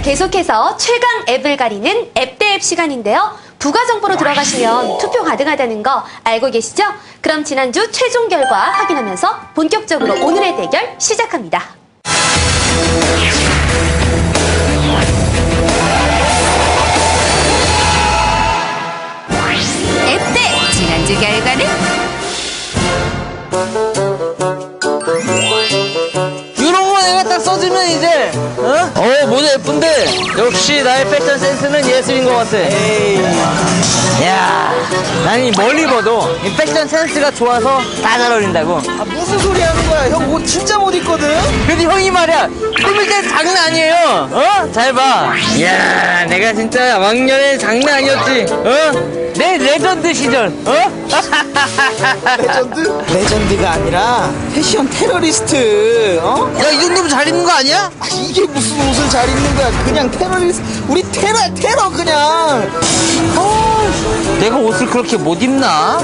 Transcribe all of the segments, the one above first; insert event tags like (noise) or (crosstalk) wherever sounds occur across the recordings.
네, 계속해서 최강 앱을 가리는 앱대앱 시간인데요. 부가 정보로 들어가시면 투표 가능하다는 거 알고 계시죠? 그럼 지난주 최종 결과 확인하면서 본격적으로 오늘의 대결 시작합니다. 역시 나의 패션 센스는 예술인 것 같아 야 난이 멀리 봐도 이 패션 센스가 좋아서 다 잘 어울린다고 아, 무슨 소리 하는 거야? 형 옷 진짜 못 입거든? 근데 형이 말이야 꾸밀 때 장난 아니에요 어? 잘봐 이야 내가 진짜 왕년에 장난 아니었지 어? 내 레전드 시절 어? (laughs) 레전드? 레전드가 아니라 패션 테러리스트, 어? 잘 입는 거 아니야? 아, 이게 무슨 옷을 잘 입는 거야? 그냥 테러리스트. 우리 테러, 테러, 그냥. 어, 내가 옷을 그렇게 못 입나?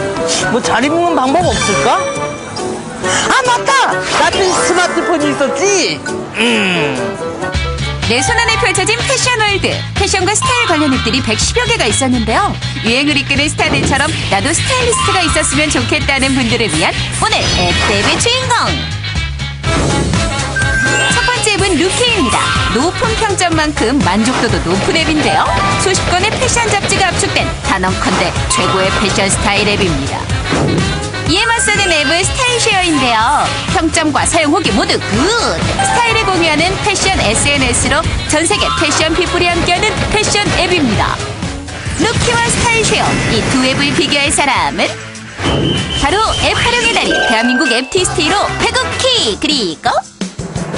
뭐 잘 입는 방법 없을까? 아 맞다! 나한테 스마트폰이 있었지? 내 손안에 펼쳐진 패션 월드. 패션과 스타일 관련 앱들이 110여 개가 있었는데요. 유행을 이끄는 스타들처럼 나도 스타일리스트가 있었으면 좋겠다는 분들을 위한 오늘 앱대 앱의 주인공. 앱은 루키입니다. 높은 평점만큼 만족도도 높은 앱인데요. 수십 건의 패션 잡지가 압축된 단언컨대 최고의 패션 스타일 앱입니다. 이에 맞서는 앱은 스타일쉐어인데요. 평점과 사용 후기 모두 굿! 스타일을 공유하는 패션 SNS로 전 세계 패션 피플이 함께하는 패션 앱입니다. 루키와 스타일쉐어 이 두 앱을 비교할 사람은 바로 앱 활용의 달인 대한민국 앱티스트로 태국키 그리고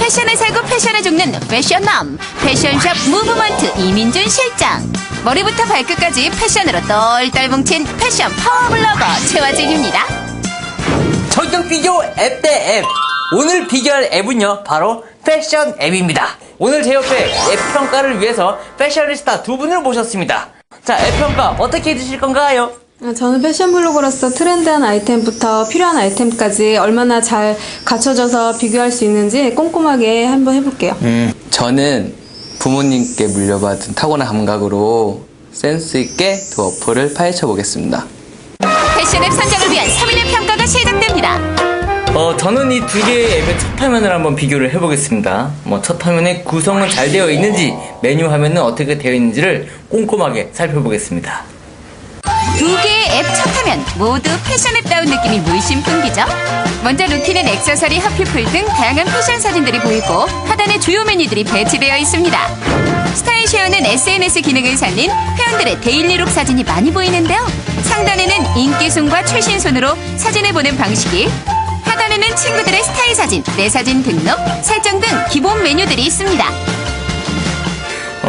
패션을 사고 패션을 죽는 패션남 패션샵 무브먼트 이민준 실장 머리부터 발끝까지 패션으로 똘똘 뭉친 패션 파워블로거 최화진입니다. 성격 비교 앱 대 앱. 오늘 비교할 앱은요, 바로 패션 앱입니다. 오늘 제 옆에 앱 평가를 위해서 패셔니스타 두 분을 모셨습니다. 자, 앱 평가 어떻게 해주실 건가요? 어, 저는 패션 블로거로서 트렌드한 아이템부터 필요한 아이템까지 얼마나 잘 갖춰져서 비교할 수 있는지 꼼꼼하게 한번 해볼게요. 음, 저는 부모님께 물려받은 타고난 감각으로 센스 있게 두 어플을 파헤쳐 보겠습니다. 패션 앱 선정을 위한 3일의 평가가 시작됩니다. 어, 저는 이 두 개의 앱의 첫 화면을 한번 비교를 해보겠습니다. 뭐, 첫 화면의 구성은 잘 되어 있는지, 메뉴 화면은 어떻게 되어 있는지를 꼼꼼하게 살펴보겠습니다. 두 개의 앱첫 화면 모두 패션 앱다운 느낌이 물씬 풍기죠? 먼저 루키는 액세서리, 핫피플 등 다양한 패션 사진들이 보이고 하단에 주요 메뉴들이 배치되어 있습니다. 스타일쉐어는 SNS 기능을 살린 회원들의 데일리룩 사진이 많이 보이는데요. 상단에는 인기순과 최신순으로 사진을 보는 방식이 하단에는 친구들의 스타일 사진, 내 사진 등록, 설정 등 기본 메뉴들이 있습니다.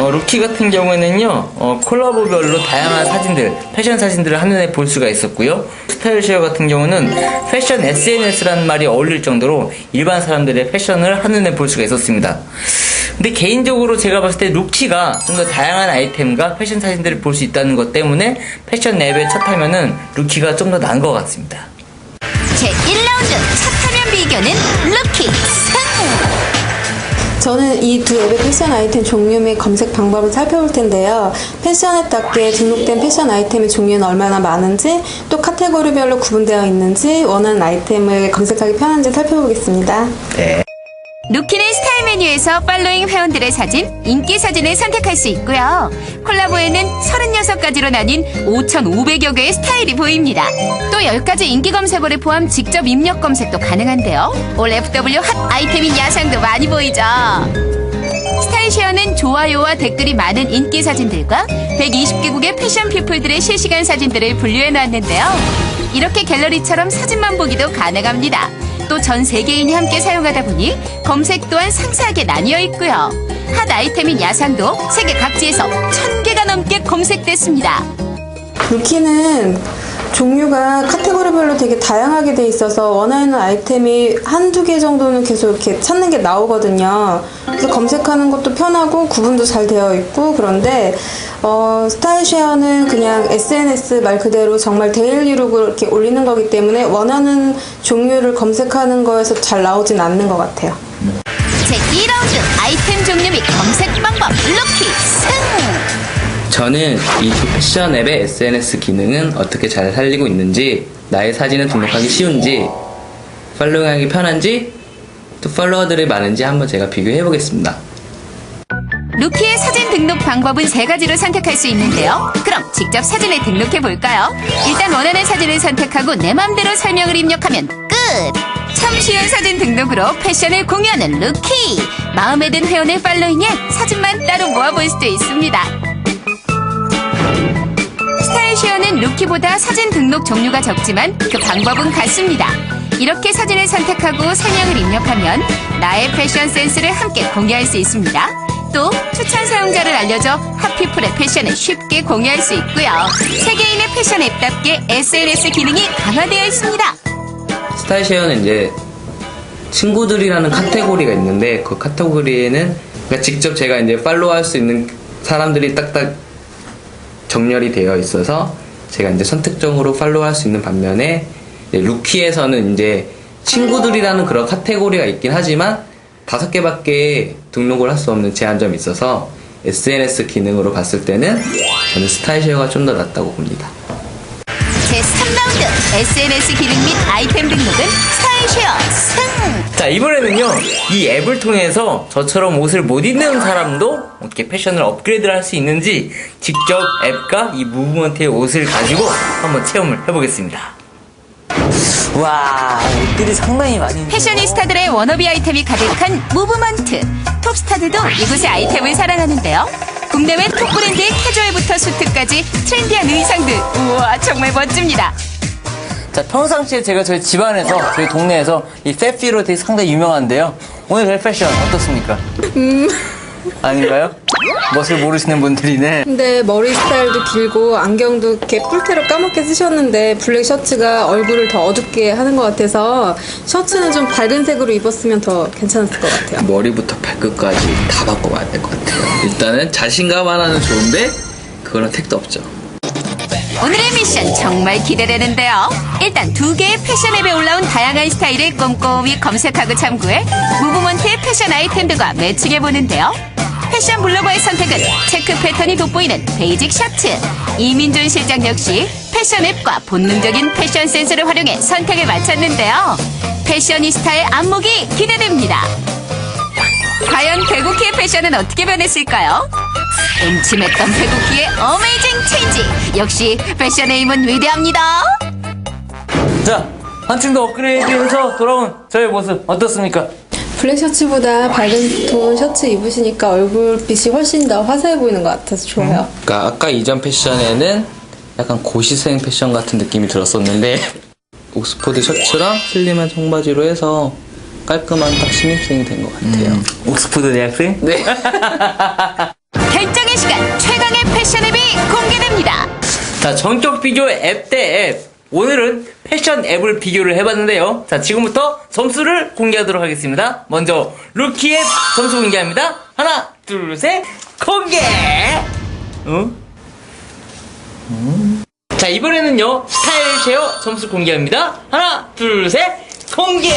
어, 루키 같은 경우에는요, 어, 콜라보별로 다양한 사진들, 패션 사진들을 한눈에 볼 수가 있었고요. 스타일쉐어 같은 경우는 패션 SNS라는 말이 어울릴 정도로 일반 사람들의 패션을 한눈에 볼 수가 있었습니다. 근데 개인적으로 제가 봤을 때 루키가 좀 더 다양한 아이템과 패션 사진들을 볼 수 있다는 것 때문에 패션 앱의 첫 화면은 루키가 좀 더 나은 것 같습니다. 제 1라운드 첫 화면 비교는 루키 승! 저는 이 두 앱의 패션 아이템 종류 및 검색 방법을 살펴볼 텐데요. 패션 앱답게 등록된 패션 아이템의 종류는 얼마나 많은지, 또 카테고리별로 구분되어 있는지, 원하는 아이템을 검색하기 편한지 살펴보겠습니다. 루키는 스타일 메뉴에서 팔로잉 회원들의 사진, 인기 사진을 선택할 수 있고요. 콜라보에는 36가지로 나뉜 5,500여 개의 스타일이 보입니다. 또 10가지 인기 검색어를 포함 직접 입력 검색도 가능한데요. 올 FW 핫 아이템인 야상도 많이 보이죠. 스타일 쉐어는 좋아요와 댓글이 많은 인기 사진들과 120개국의 패션 피플들의 실시간 사진들을 분류해 놨는데요. 이렇게 갤러리처럼 사진만 보기도 가능합니다. 또 전 세계인이 함께 사용하다 보니 검색 또한 상세하게 나뉘어 있고요. 핫 아이템인 야상도 세계 각지에서 1000개가 넘게 검색됐습니다. 루키는 종류가 카테고리별로 되게 다양하게 돼 있어서 원하는 아이템이 한두 개 정도는 계속 이렇게 찾는 게 나오거든요. 그래서 검색하는 것도 편하고 구분도 잘 되어 있고 그런데 어, 스타일쉐어는 그냥 SNS 말 그대로 정말 데일리룩을 이렇게 올리는 거기 때문에 원하는 종류를 검색하는 거에서 잘 나오진 않는 것 같아요. 제2라운드 아이템 종류 및 검색 방법 루키 저는 이 패션 앱의 SNS 기능은 어떻게 잘 살리고 있는지, 나의 사진을 등록하기 쉬운지, 팔로우하기 편한지, 또 팔로워들이 많은지 한번 제가 비교해 보겠습니다. 루키의 사진 등록 방법은 세 가지로 선택할 수 있는데요. 그럼 직접 사진에 등록해 볼까요? 일단 원하는 사진을 선택하고 내 맘대로 설명을 입력하면 끝! 참 쉬운 사진 등록으로 패션을 공유하는 루키! 마음에 든 회원의 팔로잉에 사진만 따로 모아볼 수도 있습니다. 루키보다 사진 등록 종류가 적지만 그 방법은 같습니다. 이렇게 사진을 선택하고 설명을 입력하면 나의 패션 센스를 함께 공유할 수 있습니다. 또 추천 사용자를 알려줘 하피플의 패션을 쉽게 공유할 수 있고요. 세계인의 패션 앱답게 SNS 기능이 강화되어 있습니다. 스타일쉐어는 이제 친구들이라는 카테고리가 있는데 그 카테고리에는 그러니까 직접 제가 이제 팔로우할 수 있는 사람들이 딱딱 정렬이 되어 있어서 제가 이제 선택적으로 팔로우할 수 있는 반면에 이제 루키에서는 이제 친구들이라는 그런 카테고리가 있긴 하지만 다섯 개밖에 등록을 할 수 없는 제한점이 있어서 SNS 기능으로 봤을 때는 저는 스타일쉐어가 좀 더 낫다고 봅니다. 제3라운드 SNS 기능 및 아이템 등록은 스타 일쉐어 승! 자 이번에는요 이 앱을 통해서 저처럼 옷을 못 입는 사람도 어떻게 패션을 업그레이드를 할 수 있는지 직접 앱과 이 무브먼트의 옷을 가지고 한번 체험을 해보겠습니다. 와 옷들이 상당히 많이. 패셔니스타들의 워너비 아이템이 가득한 무브먼트. 톱스타들도 이곳의 아이템을 사랑하는데요. 국내외 톱 브랜드의 캐주얼부터 수트까지 트렌디한 의상들. 우와, 정말 멋집니다. 자 평상시에 제가 저희 집안에서 저희 동네에서 이 페피로 되게 상당히 유명한데요. 오늘 제 패션 어떻습니까? 아닌가요? 멋을 모르시는 분들이네. 근데 머리 스타일도 길고 안경도 이렇게 뿔테로 까맣게 쓰셨는데 블랙 셔츠가 얼굴을 더 어둡게 하는 것 같아서 셔츠는 좀 밝은 색으로 입었으면 더 괜찮았을 것 같아요. 머리부터 발끝까지 다 바꿔봐야 될 것 같아요. 일단은 자신감 하나는 좋은데 그거는 택도 없죠. 오늘의 미션 정말 기대되는데요. 일단 두 개의 패션 앱에 올라온 다양한 스타일을 꼼꼼히 검색하고 참고해 무브먼트의 패션 아이템들과 매칭해 보는데요. 패션 블로거의 선택은 체크 패턴이 돋보이는 베이직 셔츠. 이민준 실장 역시 패션 앱과 본능적인 패션 센스를 활용해 선택을 마쳤는데요. 패셔니스타의 안목이 기대됩니다. 과연 배구키의 패션은 어떻게 변했을까요? 음침했던 배구키의 어메이징 체인지. 역시 패션의 힘은 위대합니다. 자 한층 더 업그레이드해서 돌아온 저의 모습 어떻습니까? 블랙 셔츠보다 밝은 톤 셔츠 입으시니까 얼굴빛이 훨씬 더 화사해 보이는 것 같아서 좋아요. 그러니까 아까 이전 패션에는 약간 고시생 패션 같은 느낌이 들었었는데 (laughs) 옥스포드 셔츠랑 슬림한 청바지로 해서 깔끔한 딱 신입생이 된 것 같아요. 옥스퍼드 대학생? 네. (laughs) 결정의 시간 최강의 패션 앱이 공개됩니다. 자 전격 비교 앱 대 앱. 오늘은 패션 앱을 비교를 해봤는데요. 자 지금부터 점수를 공개하도록 하겠습니다. 먼저 루키 앱 점수 공개합니다. 하나, 둘, 셋, 공개. 어? 음. 자 이번에는 요 스타일 쉐어 점수 공개합니다. 하나, 둘, 셋, 공개.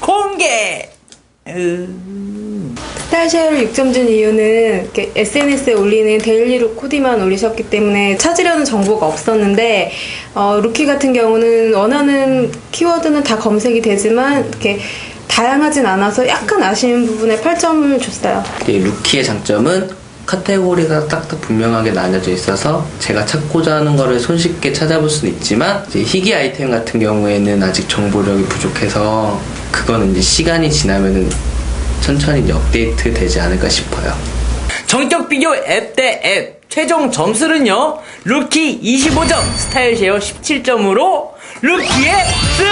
공개. 스타일쉐어를 6점 준 이유는 SNS에 올리는 데일리룩 코디만 올리셨기 때문에 찾으려는 정보가 없었는데 어, 루키 같은 경우는 원하는 키워드는 다 검색이 되지만 이렇게 다양하진 않아서 약간 아쉬운 부분에 8점을 줬어요. 이 루키의 장점은 카테고리가 딱딱 분명하게 나뉘어져 있어서 제가 찾고자 하는 거를 손쉽게 찾아볼 수는 있지만 이제 희귀 아이템 같은 경우에는 아직 정보력이 부족해서 그거는 이제 시간이 지나면은 천천히 이제 업데이트 되지 않을까 싶어요. 전격 비교 앱 대 앱 최종 점수는요 루키 25점 스타일 쉐어 17점으로 루키의 승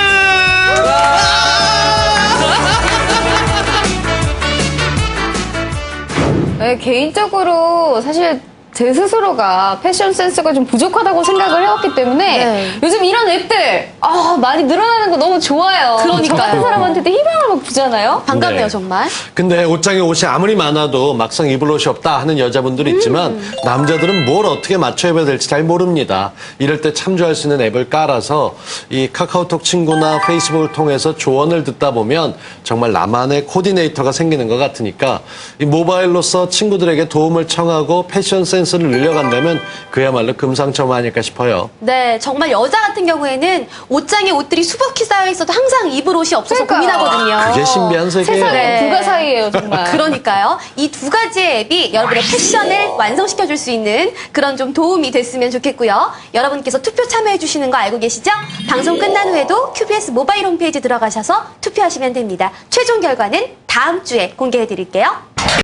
네, 개인적으로 사실 제 스스로가 패션 센스가 좀 부족하다고 생각을 해왔기 때문에 네. 요즘 이런 앱들 아, 많이 늘어나는 거 너무 좋아요. 그러니까요. 저 같은 사람한테도 희망을 막 주잖아요. 반갑네요 네. 정말. 근데 옷장에 옷이 아무리 많아도 막상 입을 옷이 없다 하는 여자분들이 있지만 남자들은 뭘 어떻게 맞춰 입어야 될지 잘 모릅니다. 이럴 때 참조할 수 있는 앱을 깔아서 이 카카오톡 친구나 페이스북을 통해서 조언을 듣다 보면 정말 나만의 코디네이터가 생기는 것 같으니까 이 모바일로서 친구들에게 도움을 청하고 패션 센스 센스를 늘려간다면 그야말로 금상첨화 아닐까 싶어요. 네, 정말 여자 같은 경우에는 옷장에 옷들이 수북히 쌓여 있어도 항상 입을 옷이 없어서 그러니까요. 고민하거든요. 그게 신비한 세계예요. 세상에 네. 불가사의예요 정말. (laughs) 그러니까요. 이 두 가지의 앱이 여러분의 패션을 완성시켜 줄 수 있는 그런 좀 도움이 됐으면 좋겠고요. 여러분께서 투표 참여해 주시는 거 알고 계시죠? 방송 끝난 후에도 QBS 모바일 홈페이지 들어가셔서 투표하시면 됩니다. 최종 결과는 다음 주에 공개해 드릴게요.